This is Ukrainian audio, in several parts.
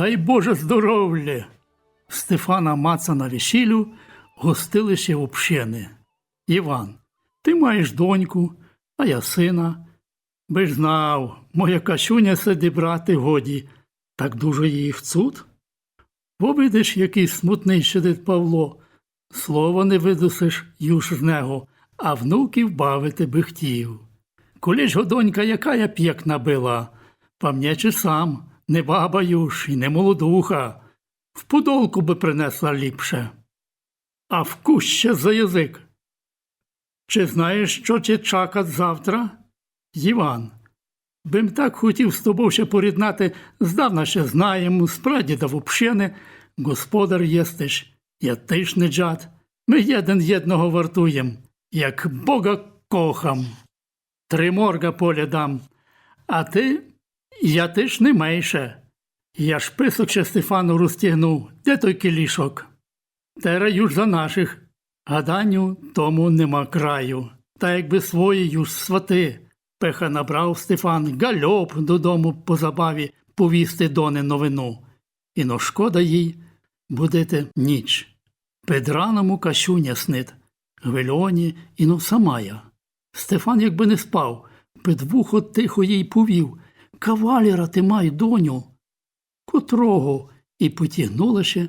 Дай Боже здоров'я! Стефана маца на весіллю гостилище общини. Іван, ти маєш доньку, а я сина. Би ж знав, моя качуня сиди брати годі, так дуже її цуд. Бо який смутний сидить Павло. Слова не видусиш юж з него, а внуків бавити би хотів. Коли ж донька, яка я п'єк набила, пам'ячи сам, не баба юж і не молодуха, в подолку би принесла ліпше. А вкус ще за язик. Чи знаєш, що чи чакать завтра? Іван, бим так хотів з тобою ще поріднати, здавна ще знаємо, з прадіда вовщини, господар єстиш, я тиш не джад, ми єден єдного вартуєм, як Бога кохам. Три морга поля дам, а ти, я ти ж не менше. Я ж писок ще Стефану розтягнув, де той кілішок? Тера юж за наших. Гаданню тому нема краю. Та якби свої юж свати. Пеха набрав Стефан гальоп додому по забаві повісти дони новину. І но шкода їй будете ніч. Під раному кашуня снит, гвильоні і но самая. Стефан якби не спав, під вухо тихо їй повів. Кавалера ти май, доню. Котрого і потягнула ще,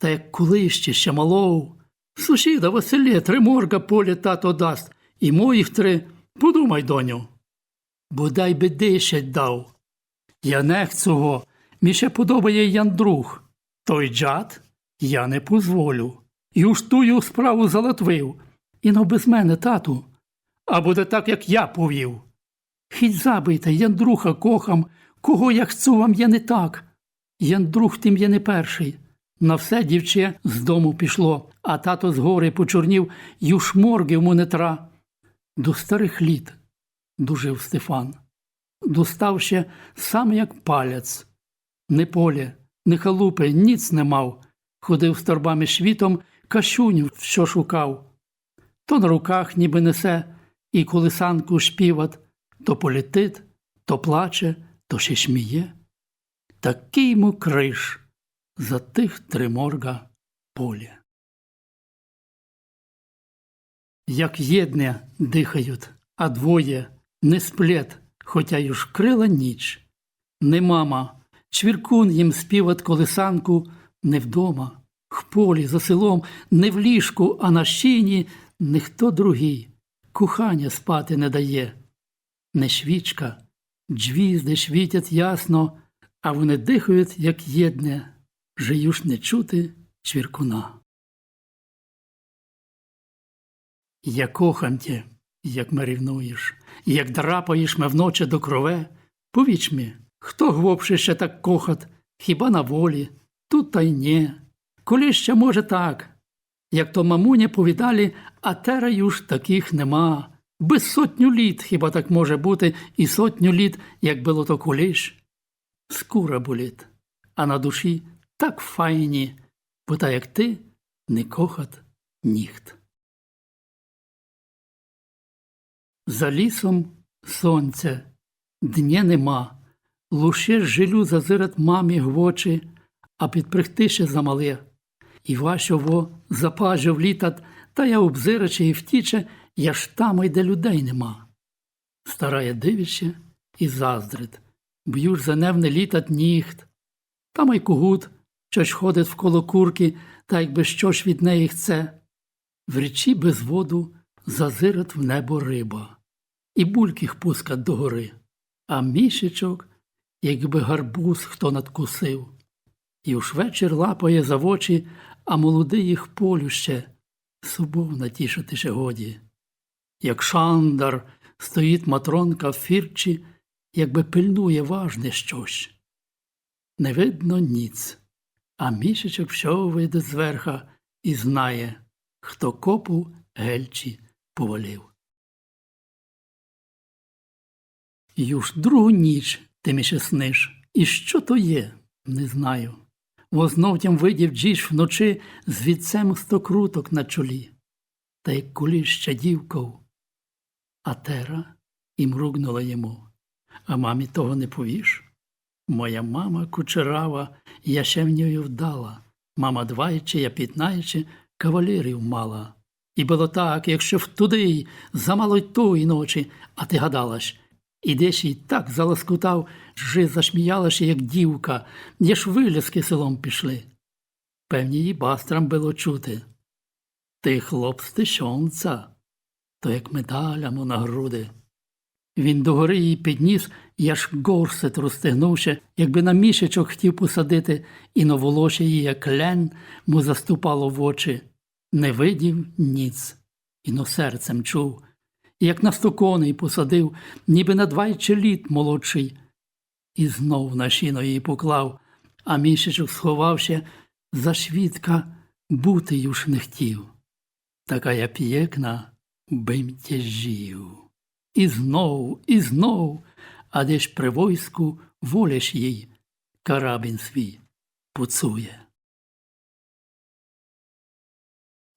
та як колище ще малов. Сусіда Василє, три морга полі тато дасть, і моїх три. Подумай, доню. Бодай би дишать дав. Я нех цього, мені ще подобає яндрух. Той джад я не позволю. І уж тую справу залатвив. І но без мене, тату. А буде так, як я повів. Хіть забийте, яндруха кохам, кого я хцу вам є не так. Яндрух тим є не перший. На все дівче з дому пішло, а тато з гори почорнів й у шморги йому не. До старих літ дужив Стефан. Достав ще сам як паляць. Не поле, не халупи, ніц не мав. Ходив з торбами світом, кашуню, що шукав. То на руках ніби несе, і колисанку шпіват, то полетить, то плаче, то ще шміє. Такий йому криш за тих три морга поля. Як єдне дихають, а двоє не сплет, хотя й уж крила ніч. Не мама, чвіркун їм співат колисанку не вдома, в полі за селом, не в ліжку, а на щині ніхто другий. Кохання спати не дає. Не свічка, джвізди світять ясно, а вони дихають, як єдне, жиюш не чути чвіркуна. Я кохам тє, як ми рівнуєш, як драпаєш ме вночі до крове. Повіч мі, хто глобше ще так кохат, хіба на волі, тут та й ні. Коли ще може так, як то мамуня повідалі, а тера юж таких нема. Без сотню літ хіба так може бути, і сотню літ, як було то колись. Скура болить, а на душі так файні, бо та як ти не кохат ніхт. За лісом сонце, дня нема, луше жилю зазират мамі гвочі, а підприхти ще замале. І вашого запажив літат, та я обзираче і втіче, я ж там, де людей нема. Старає дивіще і заздрит, б'юж за невне літат ніхт. Там й кугут, що ж ходить вколо курки, та якби що ж від неї хце. В річі без воду зазират в небо риба, і бульких пускать догори, а мішечок, якби гарбуз хто надкусив. І уж вечір лапає за вочі, а молодий їх полю ще собов натішити ще годі. Як шандар стоїть матронка в фірчі, якби пильнує важне щось. Не видно ніц, а мішечок що вийде зверха і знає, хто копу гельчі повалив. Уж другу ніч ти мі ще сниш, і що то є, не знаю. Вознов видів джіж вночі з вітцем сто круток на чолі, та як кулі ще дівков. А тера і мругнула йому. А мамі того не повіш? Моя мама кучерава, я ще в нею вдала. Мама дваючи, я п'ятнаючи, кавалерів мала. І було так, якщо в туди замало й тої ночі, а ти гадалаш, ідеш і так залоскутав, що зашміялася, як дівка, де ж вилізки селом пішли. Певні її бастрам було чути. Ти хлоп з то як медалямо на груди. Він догори її підніс і аж горсет розтягнувши, якби на мішечок хотів посадити, і на волосся її, як лен, му заступало в очі. Не видів ніц, і но серцем чув, і як на сто коней посадив, ніби на двайче літ молодший, і знов на шіно її поклав, а мішечок сховався, за свідка бути юж не хотів. Така я п'єкна бим тяжів. І знов, і знов, а де ж при войску воляш їй, карабін свій пуцує.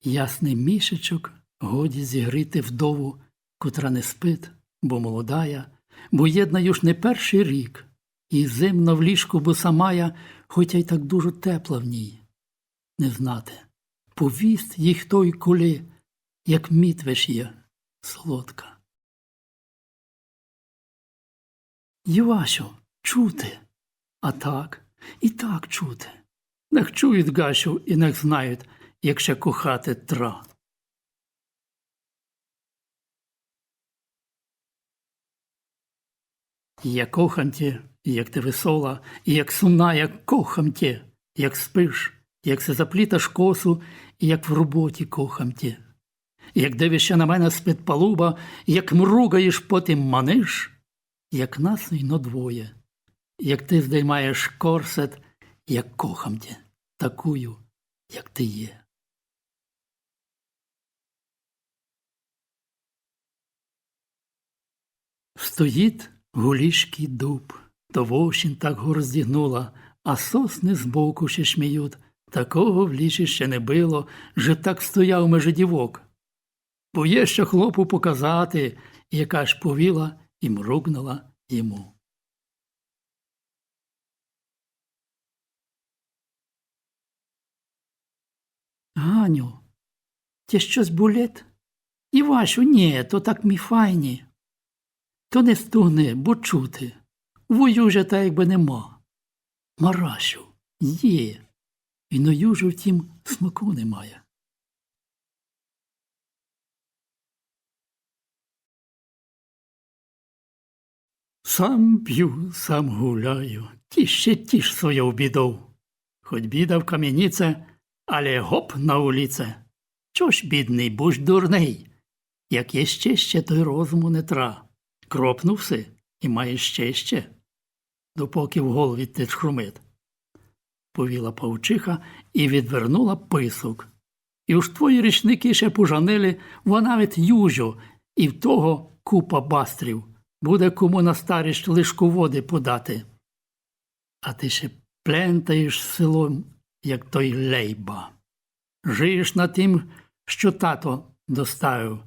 Ясний мішечок годі зігріти вдову, котра не спить, бо молодая, бо єдна юж не перший рік, і зимна в ліжку босамая, хоча й так дуже тепла в ній. Не знати, повість їх той коли, як мітвеш є, солодка. Євасю, чути, а так, і так чути. Нех чують Гасю і нех знають, як ще кохати тра. Я кохам тє, як ти весола, і як сумна, як кохам тє, як спиш, як се запліташ косу, і як в роботі кохам тє. Як дивишся на мене з-під палуба, як мругаєш, потім маниш, як нас но двоє, як ти здіймаєш корсет, як кохам тє, такую, як ти є. Стоїть гулішкий дуб, то вовщин так го роздігнула, а сосни збоку ще шміють. Такого в лісі ще не було, же так стояв межи дівок. Бо є ще хлопу показати, яка ж повіла і мругнула йому. Ганю, ті щось болить? Івашу, ні, то так мі файні. То не стугни, бо чути. Вою вже та якби нема. Марасю, є. І на южу, втім, смаку немає. Сам п'ю, сам гуляю, тіще тіш свою бідов. Хоть біда в кам'яніце, але гоп на уліце. Чож, бідний, будь дурний, як є ще ще, той розуму не тра. Кропнувся і маєш ще ще, допоки в голові те хрумить. Повіла павчиха і відвернула писок. І уж твої річники ще пожанили, вона від южо, і в того купа бастрів. Буде кому на старість лишку води подати. А ти ще плентаєш селом, як той лейба. Жиєш на тим, що тато доставив.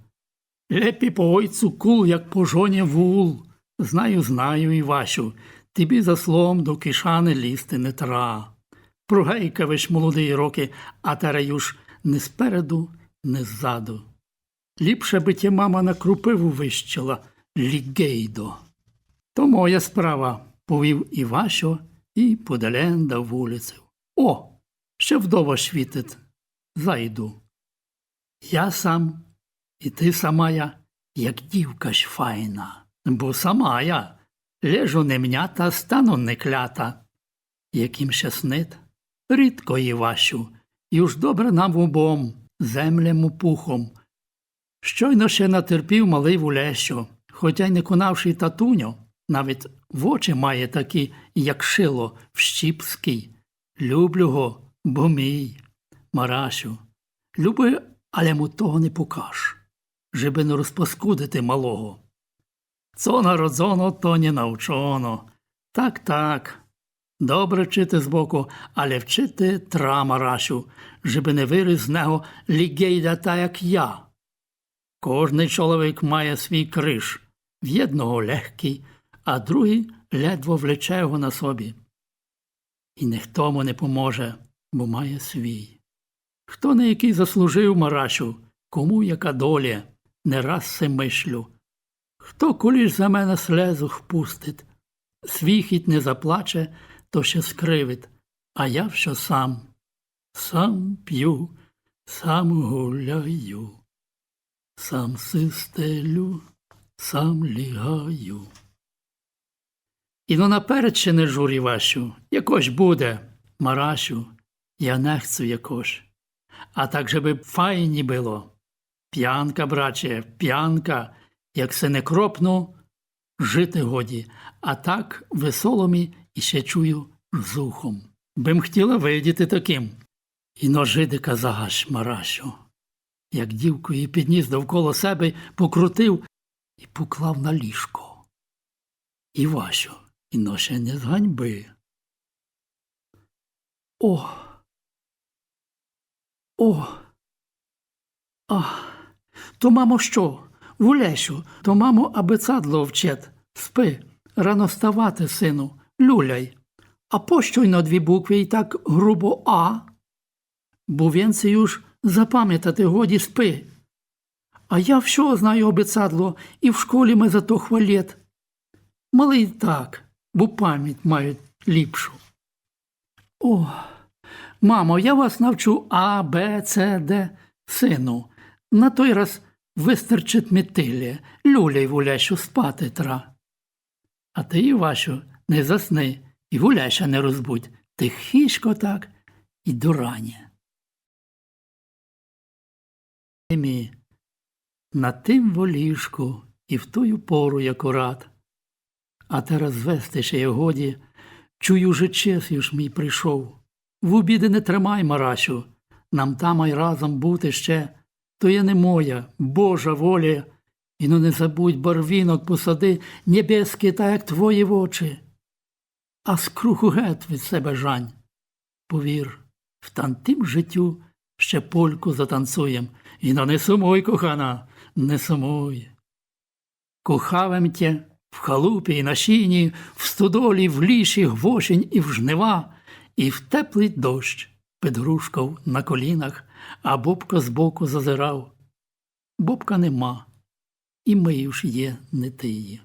Лепі по ойцу кул, як по жоні вул. Знаю, знаю, Івасю, тобі за словом до кишани лізти не тра. Прогейкавиш молодий роки, а тараюш не спереду, не ззаду. Ліпше би тя мама на крупиву вищила, лігейдо. То моя справа, повів Івасю і подаленда вулицю. О, ще вдова світить. Зайду. Я сам і ти сама я, як дівка ж файна, бо сама я лежу не мнята, стану не клята. Яким щаснит, рідко Іващу, і уж добре нам обом, землему пухом. Щойно ще натерпів малий вулещо, хоча й не конавши татуньо, навіть в очі має такі, як шило, вщіпський. Люблю го, бо мій, Марасю. Люби, але му того не покаж żeby не розпаскудити малого. Цо народзоно, то не навчоно. Так, так. Добре вчити збоку, але вчити трама ращу, żeby не виріс з нього лігейда та як я. Кожний чоловік має свій криш, в єдного легкий, а другий ледве влече його на собі. І ніхто му не поможе, бо має свій. Хто на який заслужив Марашу, кому яка доля, не раз се мишлю. Хто коліш за мене слезу впустить, свій хіть не заплаче, то ще скривить, а я що сам, сам п'ю, сам гуляю, сам систелю, сам лягаю. І ну наперед ще не журі вашу, якось буде, Марашу, я не хцю якось. А так же би файні було. П'янка, браче, п'янка, як се не кропну, жити годі, а так веселомі і ще чую з ухом. Бим хотіла видіти таким. І ножидика загаш Марашу. Як дівку її підніс довкола себе, покрутив і поклав на ліжко. І вашу, і ноше не з ганьби. О! О! Ах! То, мамо, що? Вулещу, то, мамо, аби цадло вчет. Спи, рано ставати, сину, люляй. А пощо й на дві букви і так грубо А? Бо więcej już запам'ятати годі спи. А я все знаю обіцадло, і в школі ми за то хвалєт. Малий так, бо пам'ять мають ліпшу. О, мамо, я вас навчу А, Б, С, Д, сину. На той раз вистачить метилля, люляй вулящу спати тра. А ти, Івашу, не засни і гуляйся не розбудь, тихішко так і до рання. Мі, на тим воліжку і в тую пору якурат. А teraz звести ще й годі, чую же час юж мій прийшов. В обіди не тримай, Марасю, нам там ай разом бути ще, то є не моя, Божа воля, і ну не забудь барвінок посади небеський, так як твої в очі. А скруху гет від себе жань. Повір, в тантим життю ще польку затанцуєм, і ну не сумуй, кохана, не сумуй. Кохавем тє в халупі і на сіні, в стодолі, в ліші, в осінь і в жнива, і в теплий дощ під грушков на колінах, а бобка збоку зазирав. Бобка нема, і ми ж є не тиї.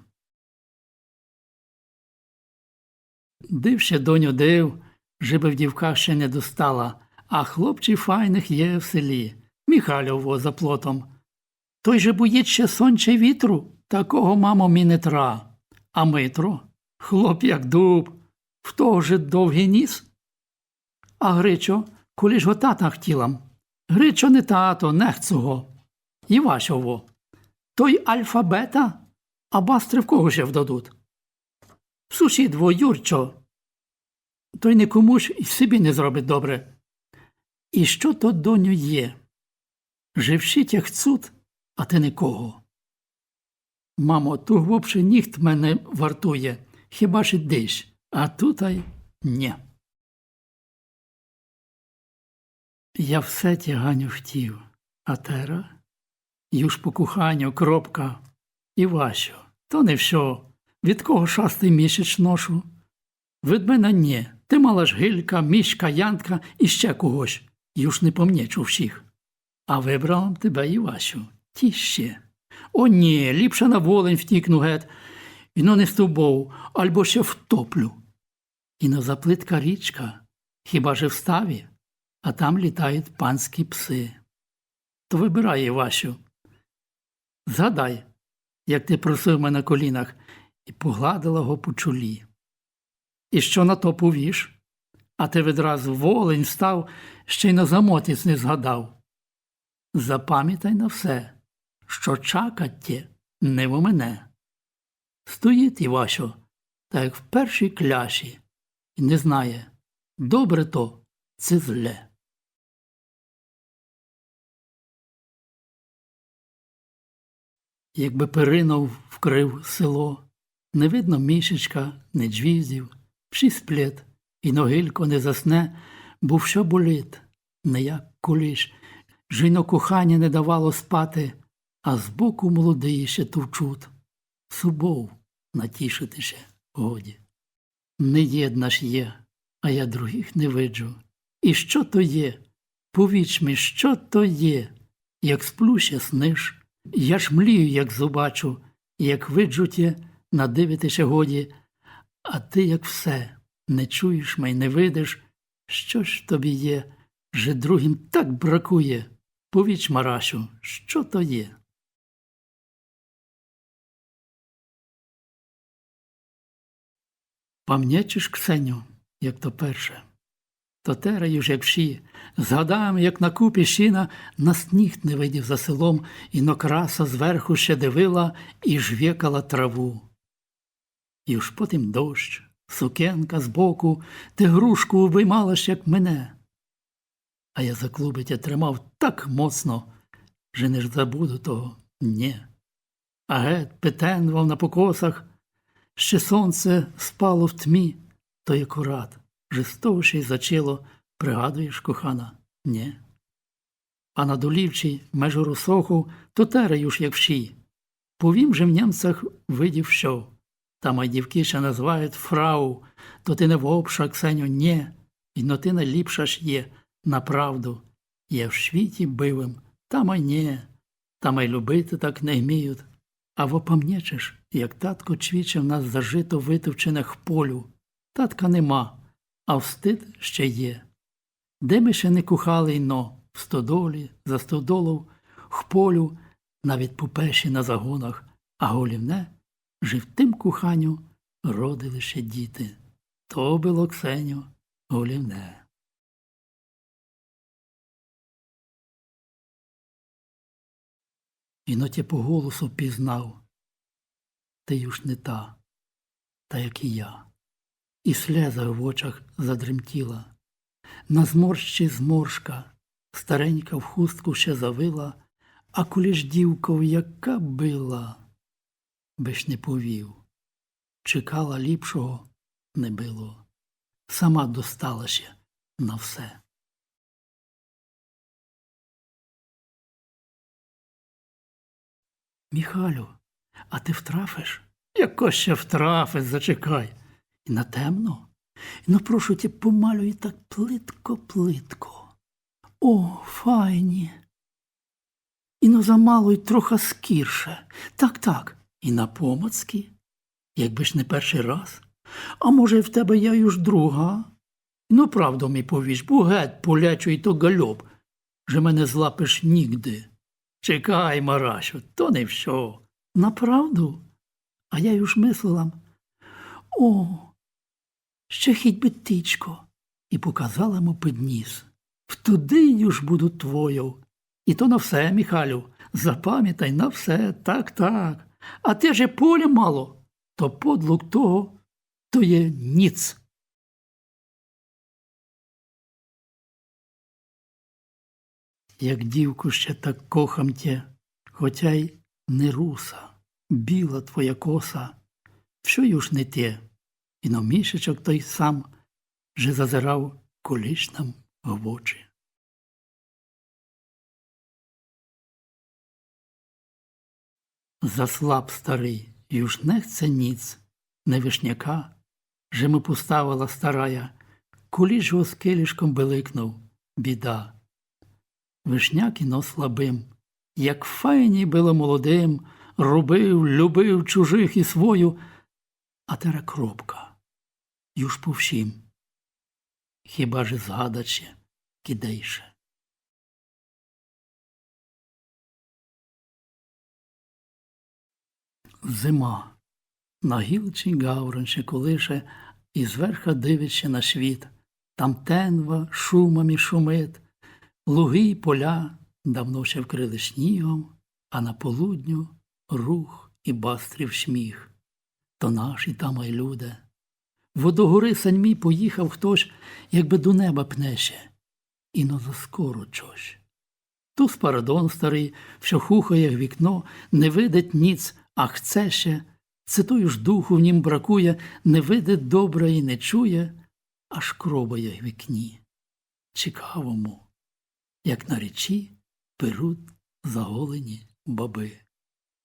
Див ще, доню, див, жиби в дівках ще не достала, а хлопчів файних є в селі, Міхалyoво за плотом. Той же боїть ще сонче вітру, такого, мамо, мі не тра. А Митро, хлоп як дуб, в того же довгий ніс. А Гричо, коли ж го тата хотілам. Гричо не тато, не цього. Івашово. Той альфабета, а бастри в кого ще вдадуть. Сусідво, Юрчо. Той нікому ж і собі не зробить добре. І що то, доню, є? Жившить як цуд, а ти нікого. Мамо, ту глибше ніхт мене вартує, хіба ж диш, а тутай ні. Я все тяганю хотів, а тера, юж по коханню, кропка, і вашу, то не все, від кого шастий місяць ношу. Від мене ні, ти мала ж гилька, мішка, янка і ще когось, юж не помнічу всіх. А вибрав тебе і вашу, ті ще. О, ні, ліпше на волень втікну гет, і но не з тобою, або ще втоплю. І на заплитка річка, хіба же в ставі, а там літають панські пси. То вибирай, Івасю. Згадай, як ти просив мене на колінах і погладила го по чолі. І що на то повіш? А ти відразу волень став, ще й на замотіць не згадав. Запам'ятай на все що чакаттє не в мене. Стоїть Івашо, так як в першій кляші, і не знає, добре то це зле. Якби перинов вкрив село, не видно мішечка, не джвіздів, всі сплет, і ногилько не засне, бо що болить, не як куліш, жіно кохання не давало спати а збоку молодий ще товчут. Субов, натішитися годі. Не єдна ж є, а я других не виджу. І що то є? Повіч ми, що то є? Як сплю ще сниш, я ж млію, як зубачу, як виджу тє, надивитися годі, а ти, як все, не чуєш ме й не видиш, що ж тобі є, же другим так бракує. Повіч, Марасю, що то є? Пам'ятаєш, Ксеню, як то перше? То тераю ж, як всі, згадам, як на купі щіна на сніг не видів за селом, і нокраса зверху ще дивила і жвєкала траву. І уж потім дощ, сукенка збоку, ти грушку обіймалаш, як мене. А я за клуби тя тримав так моцно, що не ж забуду того, ні. А гет петенвав на покосах, ще сонце спало в тмі, то й акурат, жестовше й зачило, пригадуєш, кохана, ні. А на долівчій межу русоху, то терею ж як вщі. Повім же в німцях видів що. Там а дівки ще називають фрау, то ти не вовша, Ксеню, ні. І но ти найліпша ж є, направду. Є в світі бивим, там а ні, там й любити так не вміють. А вопам'ячеш, як татко чвіче в нас зажито витовчених полю. Татка нема, а встид ще є. Де ми ще не кухали йно, в стодолі, за стодолов, в полю, навіть пупеші на загонах, а голівне, же в тим куханню родили ще діти. То було Ксеню голівне. Іноті по голосу пізнав. Ти юж не та, та як і я. І слеза в очах задремтіла. На зморщі зморшка, старенька в хустку ще завила, а куліш дівков яка била, биш не повів. Чекала ліпшого не било. Сама достала ще на все. Міхалю, а ти втрафиш? Яко ще втрафиш, зачекай. І на темно? Ну, прошу ті, помалюй так плитко-плитко. О, файні. І ну замалуй троха скірше. Так, так, і на помацьки. Якби ж не перший раз. А може, в тебе я й уж друга? Ну, правду мій повіж, бо геть полячу і то гальоб, же мене злапиш нігде. Чекай, Марасю, то не все. Направду? А я й уж мислила. О, ще хіть би тичко. І показала йому підніс. Втуди юж буду твою. І то на все, Міхалю, запам'ятай на все, так, так. А те же поля мало, то подлук того, то є ніц. Як дівку ще так кохам тє, хоча й не руса, біла твоя коса, що уж не те, і на мішечок той сам же зазирав коліш нам в очі. Заслаб старий, уж не хце ніц, не вишняка, же ми поставила старая, куліш його з келішком беликнув, біда. Вишняк іно слабим, як файні було молодим, робив, любив чужих і свою, а тера кропка, юж по всім. Хіба ж згадаче кидейше. Зима. На гілчі гаврон ще колише, і зверха дивиться на світ. Там тенва шумами шумить, луги поля давно ще вкрили снігом, а на полудню рух і бастрів сміх. То наші там ай люди. Водогори саньмі поїхав хтось, якби до неба пнеше, і но заскоро чось. Ту спарадон старий, що хухає в вікно, не видить ніц, а хце ще. Тою ж духу в нім бракує, не видить добра і не чує, аж кробає в вікні. Цікавому, як на речі Перут заголені баби,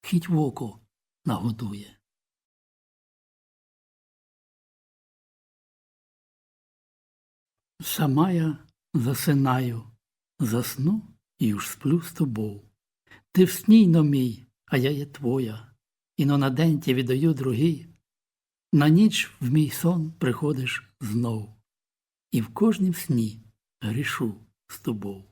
хіть в око нагодує. Сама я засинаю, засну і уж сплю з тобою. Ти всні но мій, а я є твоя, і но на день ті віддаю другий, на ніч в мій сон приходиш знов, і в кожнім сні грішу з тобою.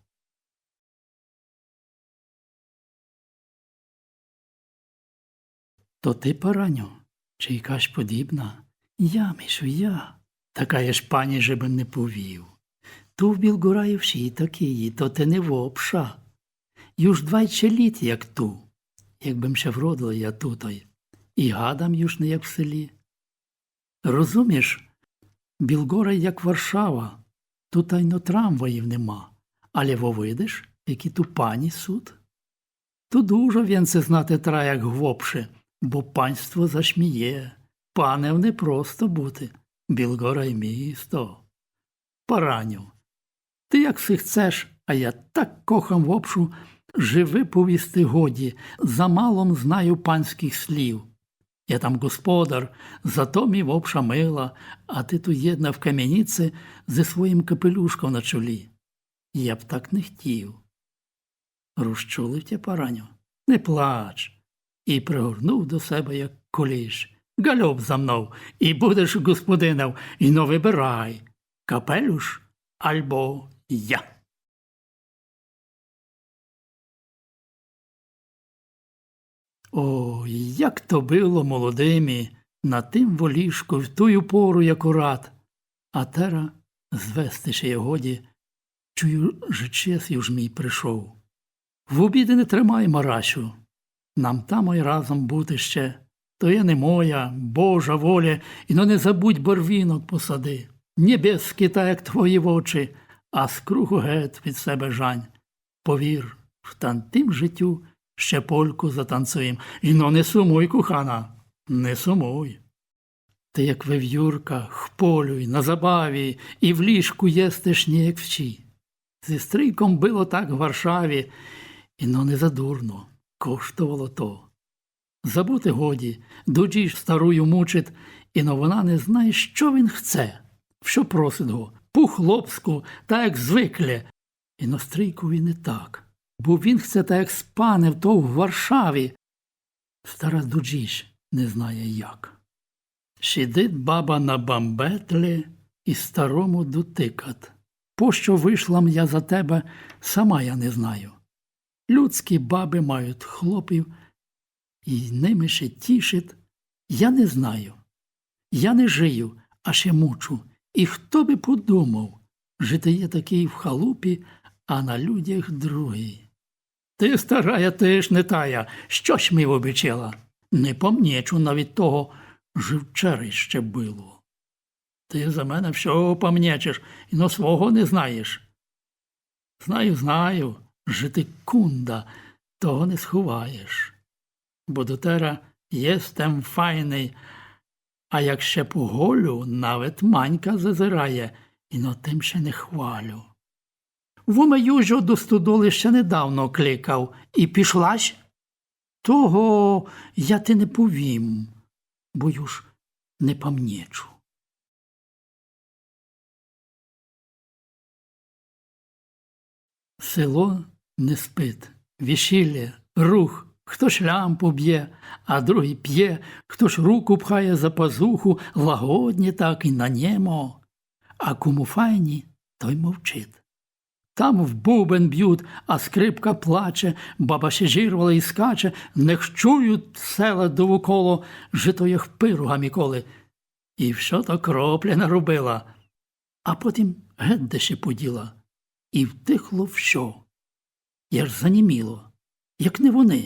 То ти пораню, чи якась подібна? Я, Мишу, я. Така я ж пані же не повів. Ту в Білгораївші такії, то ти не вопша. Юж двайче літ, як ту, якби ще вродила я тутой, і гадам юж не як в селі. Розумієш, Білгора як Варшава, тут айно трамваїв нема, але вовидиш, які ту пані суд. То дуже вінце знати тра, як гвопше, бо панство зашміє, панев не просто бути, Білгора й місто. Параню, ти як си chcеш, а я так кохам вопшу, живи повісти годі, замалом знаю панських слів. Я там господар, зато мій вопша мила, а ти тут єдна в кам'яніці зі своїм капелюшком на чолі. Я б так не хотів. Розчулив тя параню, не плач, і пригорнув до себе, як коліш. Гальоп за мною, і будеш господинев, і но вибирай, капелюш альбо я. О, як то було молодимі на тим волішку в тую пору, як урад. А тера звести ще є годі, чую, же час юж мій прийшов. В обіди не тримай маращу, нам там й разом бути ще. То я не моя, Божа воля, і но не забудь борвінок посади. Небески, та як твої очі, а з кругу гет від себе жань. Повір, в тантим життю ще польку затанцуєм. І но не сумуй, кохана, не сумуй. Ти, як вив'юрка, хполюй, на забаві, і в ліжку єстиш ніяк вчі. Зі стрийком було так в Варшаві, і но не задурно, коштувало то. Забути годі, доджі ж старую мучить, і но вона не знає, що він хце, що просить го, пу хлопську, та як звикле. І но стрийку він не так, бо він хце та як спанев то в Варшаві. Стара доджіж не знає як. Сидить баба на бамбетлі і старому дотикат. Пощо вийшла я за тебе, сама я не знаю. Людські баби мають хлопів, і ними ще тішить. Я не знаю. Я не жию, а ще мучу. І хто би подумав, жити є такий в халупі, а на людях другий. Ти, старая, ти ж не тая, що ж ми обічила? Не помнічу навіть того, живчери ще було. Ти за мене всього помнячиш і но свого не знаєш. Знаю, знаю, що ти кунда, того не сховаєш. Бо до тера єстем файний, а як ще поголю, навіть манька зазирає, і но тим ще не хвалю. Воме южо до стодоли ще недавно кликав і пішла? Того я ти не повім, бо юж не пам'ячу. Село не спить, вішілля, рух, хто ж лямпу б'є, а другий п'є, хто ж руку пхає за пазуху, лагодні так і на нємо. А кому файні, той мовчить. Там в бубен б'ють, а скрипка плаче, баба ще жирвала і скаче, не чують села довколо, жито їх пируга міколи. І що то кропля наробила, а потім геть деше поділа, і втихло в що. Я ж заніміло, як не вони.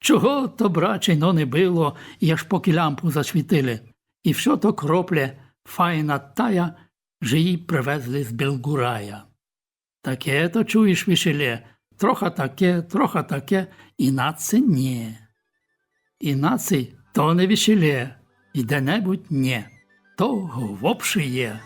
Чого то брачино не било, і аж поки лямпу засвітили, і що то кропля файна тая, же їй привезли з Білгурая. Таке то чуєш, Вішелє, троха таке, троха таке, і наце ні. І наций то не вішелє, і де-небудь ні, то вопши є.